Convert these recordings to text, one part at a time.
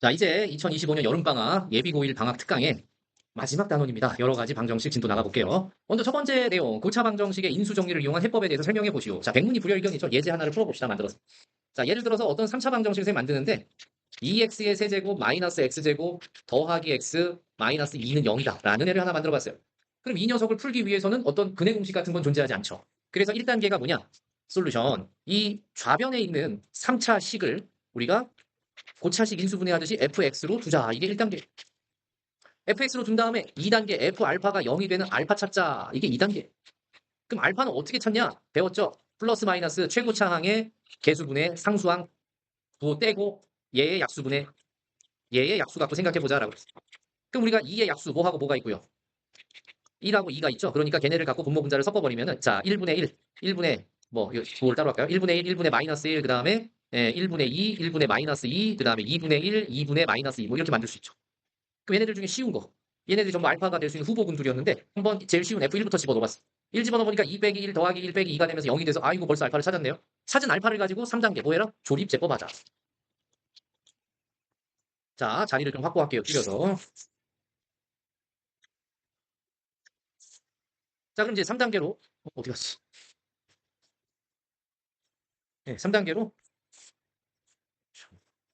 자, 이제 2025년 여름방학 예비고1 방학 특강의 마지막 단원입니다. 여러 가지 방정식 진도 나가볼게요. 먼저 첫 번째 내용, 고차 방정식의 인수 정리를 이용한 해법에 대해서 설명해 보시오. 자, 백문이 불여일견이죠. 예제 하나를 풀어봅시다. 만들어서. 자, 예를 들어서 어떤 3차 방정식을 만드는데 2x의 세제곱 마이너스 x제곱 더하기 x 마이너스 2는 0이다. 라는 애를 하나 만들어 봤어요. 그럼 이 녀석을 풀기 위해서는 어떤 근해 공식 같은 건 존재하지 않죠. 그래서 1단계가 뭐냐? 솔루션. 이 좌변에 있는 3차 식을 우리가 고차식 인수분해하듯이 fx로 두자. 이게 1단계. fx로 둔 다음에 2단계 f 알파가 0이 되는 알파 찾자. 이게 2단계. 그럼 알파는 어떻게 찾냐? 배웠죠? 플러스 마이너스 최고 차항의 개수분의 상수항 부호 떼고 얘의 약수분의 얘의 약수 갖고 생각해보자 라고. 그럼 우리가 2의 약수 뭐하고 뭐가 있고요? 1하고 2가 있죠? 그러니까 걔네를 갖고 분모 분자를 섞어버리면은 자 1분의 1, 1분의 뭐 이거 부호를 따로 할까요? 1분의 1, 1분의 마이너스 1, 그 다음에 예, 1분의 2, 1분의 마이너스 2, 그 다음에 2분의 1, 2분의 마이너스 2, 뭐 이렇게 만들 수 있죠. 그럼 얘네들 중에 쉬운 거. 얘네들이 전부 알파가 될 수 있는 후보군들이었는데 한번 제일 쉬운 F1부터 집어넣어봤어. 1 집어넣어보니까 2 빼기 1 더하기 1 빼기 2가 되면서 0이 돼서 아이고 벌써 알파를 찾았네요. 찾은 알파를 가지고 3단계 뭐 해라? 조립 제법 하자. 자, 자리를 좀 확보할게요. 줄여서. 자, 그럼 이제 3단계로 어, 어디 갔어? 네, 3단계로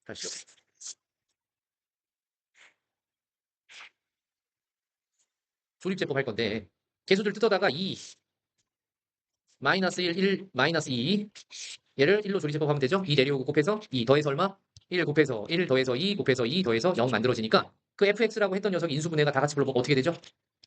다시요. 조립제법 할 건데 개수들 뜯어다가 2 마이너스 1, 1, 마이너스 2 얘를 1로 조립제법 하면 되죠? 2 내려오고 곱해서 2 더해서 얼마? 1 곱해서 1 더해서 2 곱해서 2 더해서 0 만들어지니까 그 fx라고 했던 녀석 인수분해가 다 같이 불러보면 어떻게 되죠?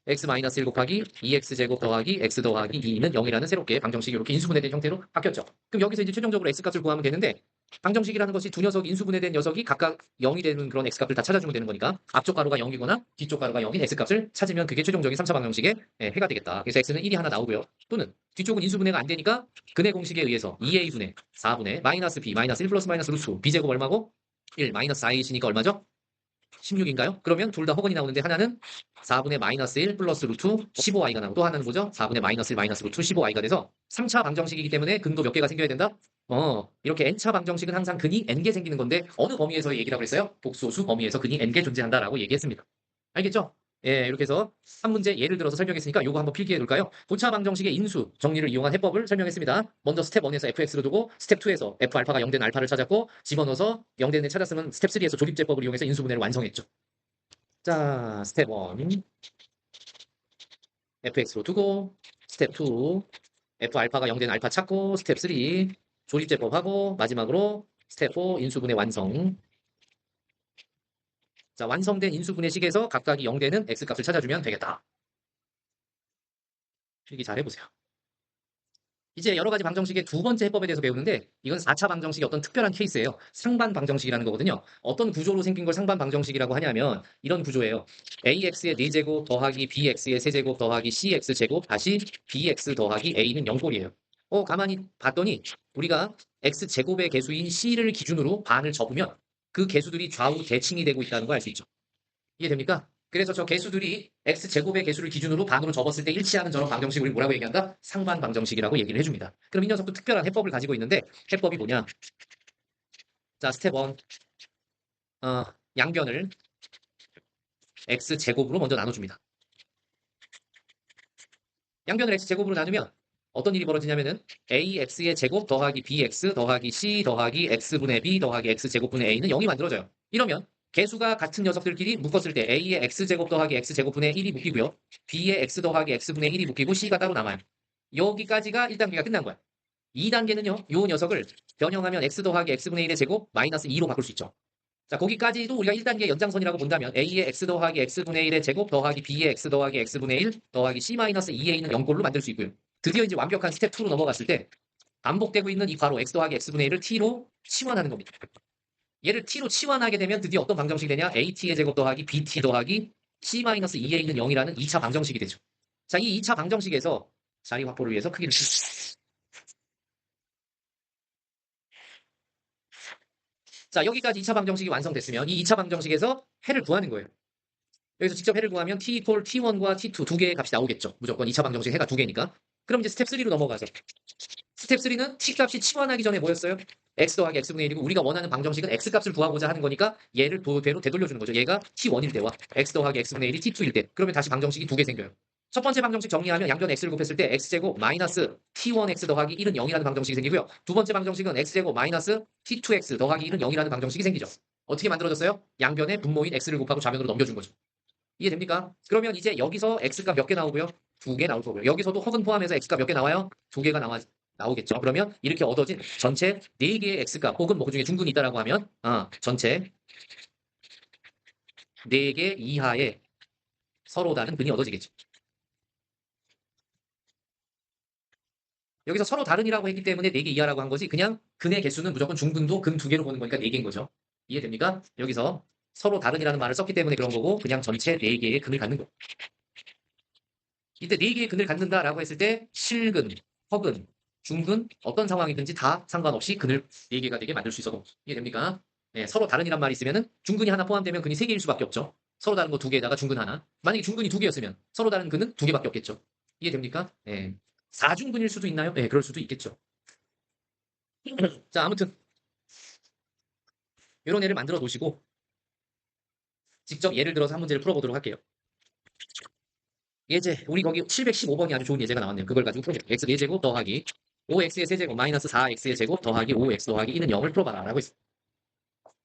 x-1 곱하기 2x제곱 더하기 x 더하기 2는 0이라는 새롭게 방정식이 이렇게 인수분해된 형태로 바뀌었죠. 그럼 여기서 이제 최종적으로 x값을 구하면 되는데 방정식이라는 것이 두 녀석이 인수분해 된 녀석이 각각 0이 되는 그런 x값을 다 찾아주면 되는 거니까 앞쪽 가로가 0이거나 뒤쪽 가로가 0인 x값을 찾으면 그게 최종적인 3차 방정식의 예, 해가 되겠다. 그래서 x는 1이 하나 나오고요. 또는 뒤쪽은 인수분해가 안 되니까 근해 공식에 의해서 2a분의 4분의 마이너스 b 마이너스 1 플러스 마이너스 루트 b제곱 얼마고 1 마이너스 4a시니까 얼마죠? 16인가요? 그러면 둘 다 허근이 나오는데 하나는 4분의 마이너스 1 플러스 루트 15i가 나오고 또 하나는 뭐죠? 4분의 마이너스 1 마이너스 루트 15i가 돼서 3차 방정식이기 때문에 근도 몇 개가 생겨야 된다? 어, 이렇게 n차 방정식은 항상 근이 n개 생기는 건데 어느 범위에서 얘기라고 했어요? 복소수 범위에서 근이 n개 존재한다라고 얘기했습니다. 알겠죠? 예, 이렇게 해서 한 문제 예를 들어서 설명했으니까 요거 한번 필기해 둘까요? 고차 방정식의 인수 정리를 이용한 해법을 설명했습니다. 먼저 스텝 1에서 fx로 두고 스텝 2에서 f 알파가 0된 알파를 찾았고 집어넣어서 0된 애 찾았으면 스텝 3에서 조립제법을 이용해서 인수분해를 완성했죠. 자, 스텝 1 fx로 두고 스텝 2 f 알파가 0된 알파 찾고 스텝 3 조립제법 하고 마지막으로 스텝 4 인수분해 완성 자, 완성된 인수분해식에서 각각이 0되는 x값을 찾아주면 되겠다. 필기 잘 해보세요. 이제 여러 가지 방정식의 두 번째 해법에 대해서 배우는데 이건 4차 방정식의 어떤 특별한 케이스예요. 상반 방정식이라는 거거든요. 어떤 구조로 생긴 걸 상반 방정식이라고 하냐면 이런 구조예요. ax의 4제곱 더하기 bx의 세제곱 더하기 cx제곱 다시 bx 더하기 a는 0꼴이에요. 어, 가만히 봤더니 우리가 x제곱의 개수인 c를 기준으로 반을 접으면 그 개수들이 좌우 대칭이 되고 있다는 걸 알 수 있죠. 이해됩니까? 그래서 저 개수들이 x제곱의 개수를 기준으로 반으로 접었을 때 일치하는 저런 방정식을 뭐라고 얘기한다? 상반 방정식이라고 얘기를 해줍니다. 그럼 이 녀석도 특별한 해법을 가지고 있는데 해법이 뭐냐? 자, 스텝 1. 어, 양변을 x제곱으로 먼저 나눠줍니다. 양변을 x제곱으로 나누면 어떤 일이 벌어지냐면은 ax의 제곱 더하기 bx 더하기 c 더하기 x분의 b 더하기 x제곱분의 a는 0이 만들어져요. 이러면 개수가 같은 녀석들끼리 묶었을 때 a의 x제곱 더하기 x제곱분의 1이 묶이고요. b의 x 더하기 x분의 1이 묶이고 c가 따로 남아요. 여기까지가 1단계가 끝난 거야. 2단계는요. 요 녀석을 변형하면 x 더하기 x분의 1의 제곱 마이너스 2로 바꿀 수 있죠. 자 거기까지도 우리가 1단계 연장선이라고 본다면 a의 x 더하기 x분의 1의 제곱 더하기 b의 x 더하기 x분의 1 더하기 c 마이너스 2a는 0꼴로 만들 수 있고요. 드디어 이제 완벽한 스텝 2로 넘어갔을 때 반복되고 있는 이 괄호 x 더하기 x분의 1을 t로 치환하는 겁니다. 얘를 t로 치환하게 되면 드디어 어떤 방정식이 되냐? at의 제곱 더하기 bt 더하기 c-2a는 0이라는 2차 방정식이 되죠. 자, 이 2차 방정식에서 자리 확보를 위해서 크기를 자, 여기까지 2차 방정식이 완성됐으면 이 2차 방정식에서 해를 구하는 거예요. 여기서 직접 해를 구하면 t equal t1과 t2 두 개의 값이 나오겠죠. 무조건 2차 방정식 해가 두 개니까. 그럼 이제 스텝 3로 넘어가서 스텝 3는 t 값이 치환하기 전에 뭐였어요? x 더하기 x분의 1이고 우리가 원하는 방정식은 x값을 구하고자 하는 거니까 얘를 도대로 되돌려주는 거죠. 얘가 t1일 때와 x 더하기 x분의 1이 t2일 때 그러면 다시 방정식이 두 개 생겨요. 첫 번째 방정식 정리하면 양변 x를 곱했을 때 x제곱 마이너스 t1x 더하기 1은 0이라는 방정식이 생기고요. 두 번째 방정식은 x제곱 마이너스 t2x 더하기 1은 0이라는 방정식이 생기죠. 어떻게 만들어졌어요? 양변에 분모인 x를 곱하고 좌변으로 넘겨준 거죠. 이해됩니까? 그러면 이제 여기서 x값 몇 개 나오고요? 두 개 나올 거고요. 여기서도 허근 포함해서 x값 몇개 나와요? 두 개가 나와 나오겠죠. 그러면 이렇게 얻어진 전체 네 개의 x값 혹은 뭐 그중에 중근이 있다라고 하면 아, 전체 네 개 이하의 서로 다른 근이 얻어지겠죠. 여기서 서로 다른이라고 했기 때문에 4개 이하라고 한 거지 그냥 근의 개수는 무조건 중근도 근 두 개로 보는 거니까 4개인 거죠. 이해됩니까? 여기서 서로 다른이라는 말을 썼기 때문에 그런 거고 그냥 전체 4개의 근을 갖는 거. 이때 4개의 근을 갖는다라고 했을 때 실근, 허근, 중근 어떤 상황이든지 다 상관없이 근을 4개가 되게 만들 수 있어도 이해됩니까? 네, 서로 다른이란 말이 있으면 중근이 하나 포함되면 근이 3개일 수밖에 없죠. 서로 다른 거 두 개에다가 중근 하나. 만약에 중근이 두 개였으면 서로 다른 근은 두 개밖에 없겠죠. 이해됩니까? 네. 4중근일 수도 있나요? 네, 그럴 수도 있겠죠. 자, 아무튼 이런 애를 만들어 놓으시고 직접 예를 들어서 한 문제를 풀어보도록 할게요. 예제, 우리 거기 715번이 아주 좋은 예제가 나왔네요. 그걸 가지고 풀어볼게요. x 4제곱 더하기 5x의 세제곱 마이너스 4x의 제곱 더하기 5x 더하기 2는 0을 풀어봐라 라고 있어요.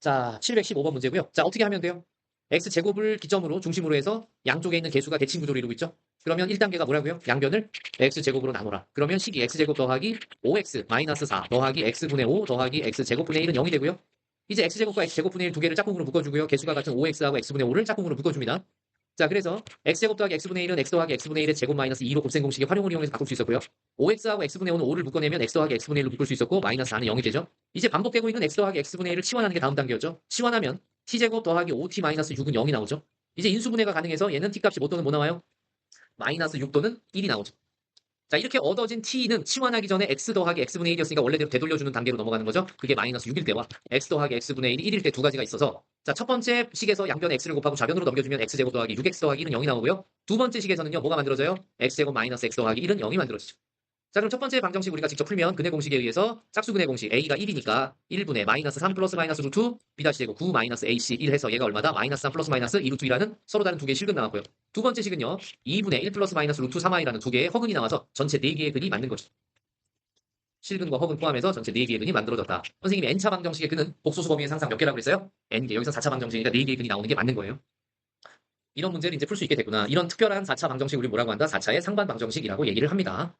자, 715번 문제고요. 자, 어떻게 하면 돼요? x제곱을 기점으로 중심으로 해서 양쪽에 있는 개수가 대칭 구조를 이루고 있죠. 그러면 1단계가 뭐라고요? 양변을 x제곱으로 나누라. 그러면 식이 x제곱 더하기 5x 마이너스 4 더하기 x분의 5 더하기 x제곱분의 1은 0이 되고요. 이제 x제곱과 x제곱분의 1 두 개를 짝꿍으로 묶어주고요. 개수가 같은 5x하고 x분의 5를 짝꿍으로 묶어줍니다. 자, 그래서 x제곱 더하기 x분의 1은 x 더하기 x분의 1의 제곱 마이너스 2로 곱셈 공식의 활용을 이용해서 바꿀 수 있었고요. 5x하고 x분의 5는 5를 묶어내면 x 더하기 x분의 1로 묶을 수 있었고 마이너스 4는 0이 되죠. 이제 반복되고 있는 x 더하기 x분의 1을 치환하는 게 다음 단계였죠. 치환하면 t제곱 더하기 5t 마이너스 6은 0이 나오죠. 이제 인수분해가 가능해서 얘는 t값이 뭐 또는 뭐 나와요? 마이너스 6 또는 1이 나오죠. 자 이렇게 얻어진 t는 치환하기 전에 x 더하기 x분의 1이었으니까 원래대로 되돌려주는 단계로 넘어가는 거죠. 그게 마이너스 6일 때와 x 더하기 x분의 1이 1일 때 두 가지가 있어서 자 첫 번째 식에서 양변 x를 곱하고 좌변으로 넘겨주면 x제곱 더하기 6x 더하기 1은 0이 나오고요. 두 번째 식에서는요 뭐가 만들어져요? x제곱 마이너스 x 더하기 1은 0이 만들어지죠. 자 그럼 첫 번째 방정식 우리가 직접 풀면 근의 공식에 의해서 짝수근의 공식 a가 1이니까 1분의 마이너스 3 플러스 마이너스 루트 b 다시 제곱 9 마이너스 ac 1 해서 얘가 얼마다? 마이너스 3 플러스 마이너스 2 루트 2라는 서로 다른 두 개의 실근 나왔고요. 두 번째 식은요 2분의 1 플러스 마이너스 루트 3i라는 두 개의 허근이 나와서 전체 4개의 근이 맞는 거죠. 실근과 허근 포함해서 전체 4개의 근이 만들어졌다. 선생님이 n차 방정식의 근은 복소수 범위의 상상 몇 개라고 그랬어요? n개. 여기서 4차 방정식이니까 4개의 근이 나오는 게 맞는 거예요. 이런 문제를 이제 풀 수 있게 됐구나. 이런 특별한 4차 방정식 우리 뭐라고 한다? 4차의 상반 방정식이라고 얘기를 합니다.